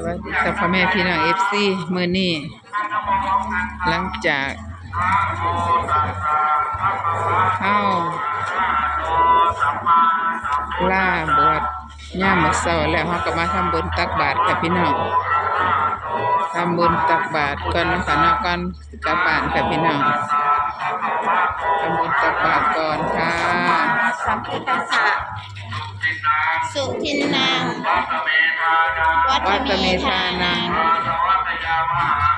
สวัสดีค่ะพ่อแม่พี่น้องเอฟซีมื้อนี้หลังจากเข้าล่าบวชย่ามมื้อเช้าแล้วเฮาก็มาทำบุญตักบาตรค่ะพี่น้องทำบุญตักบาตรก่อนนะคะนะก่อนกลับบ้านค่ะพี่น้องทำบุญตักบาตรก่อนค่ะสัมพุทธัสสะสุทินนาง วัฒตเมธานัง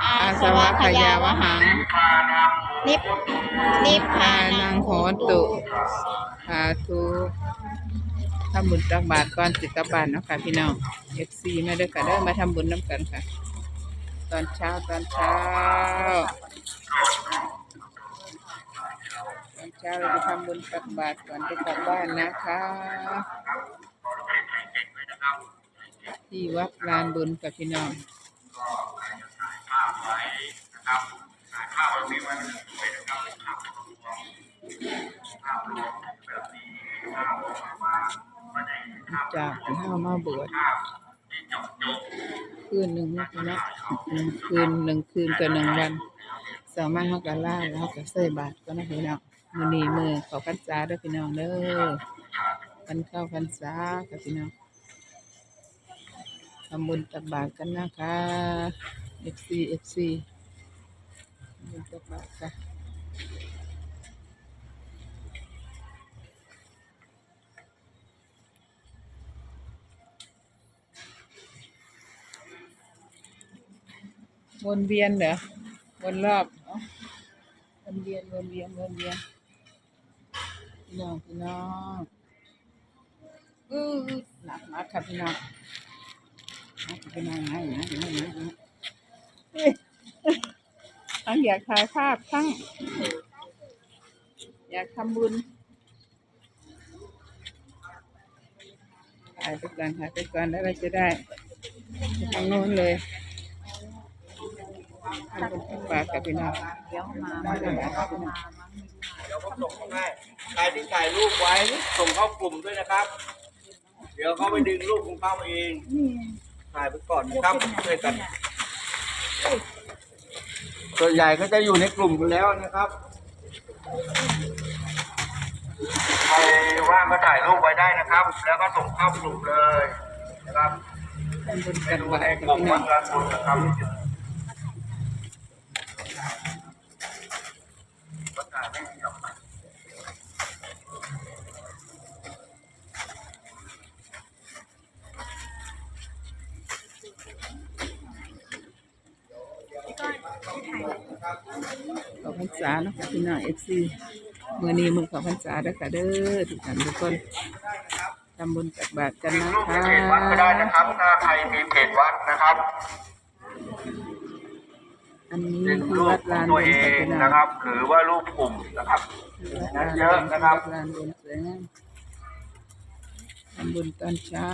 อาอาสสวะขยาวหัง นิพนิพพานังโหตุ สาธุทำบุญตักบาตรก่อนสิกลับบ้านเนาะค่ะพี่น้อง FC มาด้อค่ะเด้อมาทำบุญน้ำกันค่ะ ตอนเช้าตอนเช้า ตอนเช้าเราจะทำบุญตักบาตรก่อนจะกลับบ้านนะคะ ที่วัดลานบุญกับพี่น้องจากที่เข้ามาบวชคืนหนึ่งนะพี่เนาะหนึ่งคืนหนึ่งคืนกับหนึ่งวันสามารถเขาก็ล่าแล้วเขาก็ใส่บาตรก็นะพี่น้องมือนี้มือเขาพรรษาเด้วยพี่น้องเด้อกันเข้าพรรษากับพี่น้อง ทำบุญตักบาตรกันนะคะ FC FC บุญตักบาตรค่ะวนเวียนเหรอวนรอบวนเวียนวนเวียนวนเวียนพี่น้องพี่น้องอือหนักมากครับพี่น้อง หนักพี่น้องไหนไหนไหนไหนไหนเอ้ยทั้งอยากถ่ายภาพทั้ง อยากทำบุญถ่ายไปก่อนถ่ายไปก่อนแล้วเราจะได้ทางโน้นเลยทำบุญตักกับพี่น้องเดี๋ยวมาได้เลยนะครับพี่น้องเดี๋ยวผมส่งให้ใครที่ถ่ายรูปไว้ส่งเข้ากลุ่มด้วยนะครับ เดี๋ยวเขาไปดึงรูปของเขาเอง ถ่ายไปก่อนนะครับช่วยกัน ส่วนใหญ่ก็จะอยู่ในกลุ่มกันแล้วนะครับ ใครว่างก็ถ่ายรูปไว้ได้นะครับ แล้วก็ส่งเข้ากลุ่มเลยนะครับทำบุญตักบาตรในกับกลุ่มพี่น้วัองดลานบุญนะครับประกาศให้ออกมา ขอพรรษาเนาะค่ะพี่น้องเอฟซีมื่อนี้มือขอพรรษาเด้อค่ะเด้อทุกท่านทุกคนทำบุญตักบาตรกันนะรูปคะในเพจวัดก็ได้นะครับ ถ้าใครมีเพจวัดนะครับอันนี้เป็นคือรูวัปดขอลางนตัวบุญเอค่ะงพี่น้องนะครับ หรือว่ารูปกลุ่มนะครับ วัดนั่ลานนเยอะนะครับวัดลานบุญสวยงามทำบุญตอนเช้า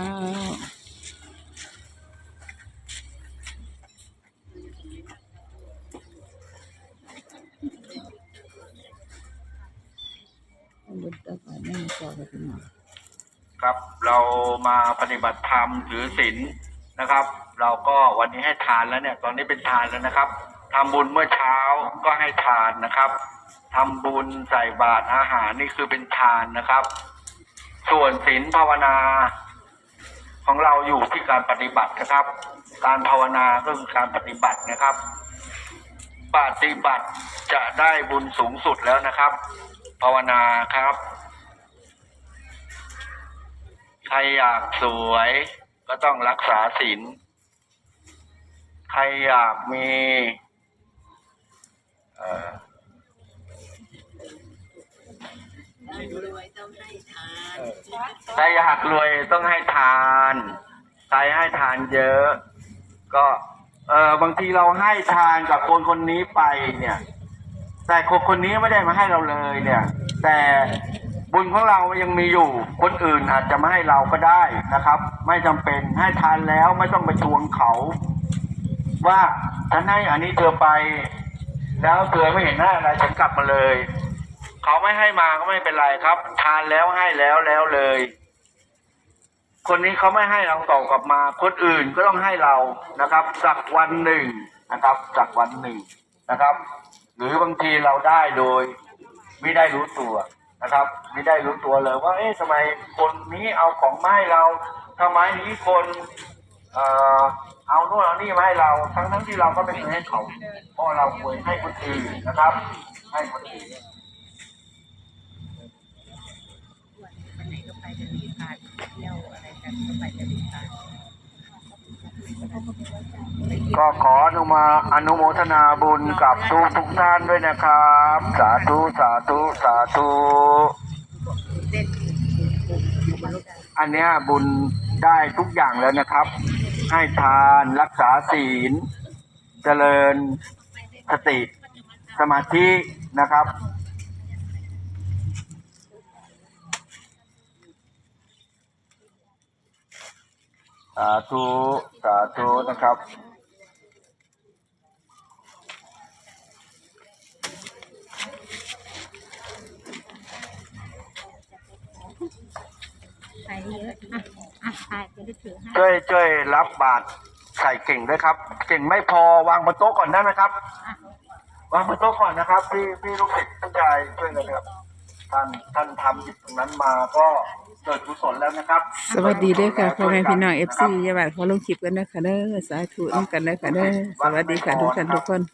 บุญตักบาตรนั่งต่อค่ะพี่น้องครับ เรามาปฏิบัติธรรมถือศีลนะครับ เราก็วันนี้ให้ทานแล้วเนี่ย ตอนนี้เป็นทานแล้วนะครับทำบุญเมื่อเช้าก็ให้ทานนะครับทำบุญใส่บาตรอาหารนี่คือเป็นทานนะครับ ส่วนศีลภาวนาของเราอยู่ที่การปฏิบัตินะครับ การภาวนาก็คือการปฏิบัตินะครับ ปฏิบัติจะได้บุญสูงสุดแล้วนะครับ ภาวนาครับ ใครอยากสวยก็ต้องรักษาศีล ใครอยากมีเอ่อใครอยากรวยต้องให้ทาน ใครให้ทานเยอะ ก็ เออบางทีเราให้ทานกับคนคนนี้ไปเนี่ย แต่คนคนนี้ไม่ได้มาให้เราเลยเนี่ย แต่ บุญของเรายังมีอยู่ คนอื่นอาจจะไม่ให้เราก็ได้นะครับ ไม่จำเป็นให้ทานแล้วไม่ต้องไปทวงเขา ว่าฉันให้อันนี้เธอไป แล้วเธอไม่เห็นหน้าอะไรฉันกลับมาเลย เขาไม่ให้มาก็ไม่เป็นไรครับ ทานแล้วให้แล้วแล้วเลย คนนี้เขาไม่ให้เราตอบกลับมา คนอื่นก็ต้องให้เรานะครับสักวันหนึ่งนะครับสักวันหนึ่งนะครับ หรือบางทีเราได้โดย ไม่ได้รู้ตัว นะครับ ไม่ได้รู้ตัวเลยว่าเอ๊ะทำไมคนนี้เอาของมาให้เราทำไมนี้คนเอ่อเอาโน่นเอานี่มาให้เราทั้งทั้งที่เราก็ไม่เคยให้เขาเพราะเราเคยให้คนอื่นนะครับ ให้คนอื่นวันไหนก็ไปจะมีพาเที่ยวอะไรกันก็ไปจะมีพา ก็ขออนุมาอนุโมทนาบุญกับทุกทุกท่านด้วยนะครับ สาธุสาธุสาธุอันเนี้ยบุญได้ทุกอย่างแล้วนะครับ ให้ทานรักษาศีล เจริญสติสมาธินะครับ สาธุสาธุนะครับไปเยอะอะอะไปจะได้ถือให้ช่วยช่วยรับบาตรใส่เก่งด้วยครับ เก่งไม่พอวางบนโต๊ะก่อนได้ไหมครับวางบนโต๊ะก่อนนะครับ พี่พี่ลูกศิษย์ท่านชายช่วยกันนะครับ ท่านท่านทำจิตตรงนั้นมาก็ เกิดกุศลแล้วนะครับ สวัสดีเด้อค่ะพ่อแม่พี่น้องเอฟซีอย่าบาดขอลงคลิปกันเด้อค่ะเด้อสาธุน้ำกันเด้อค่ะเด้อสวัสดีค่ะทุกท่านทุกคน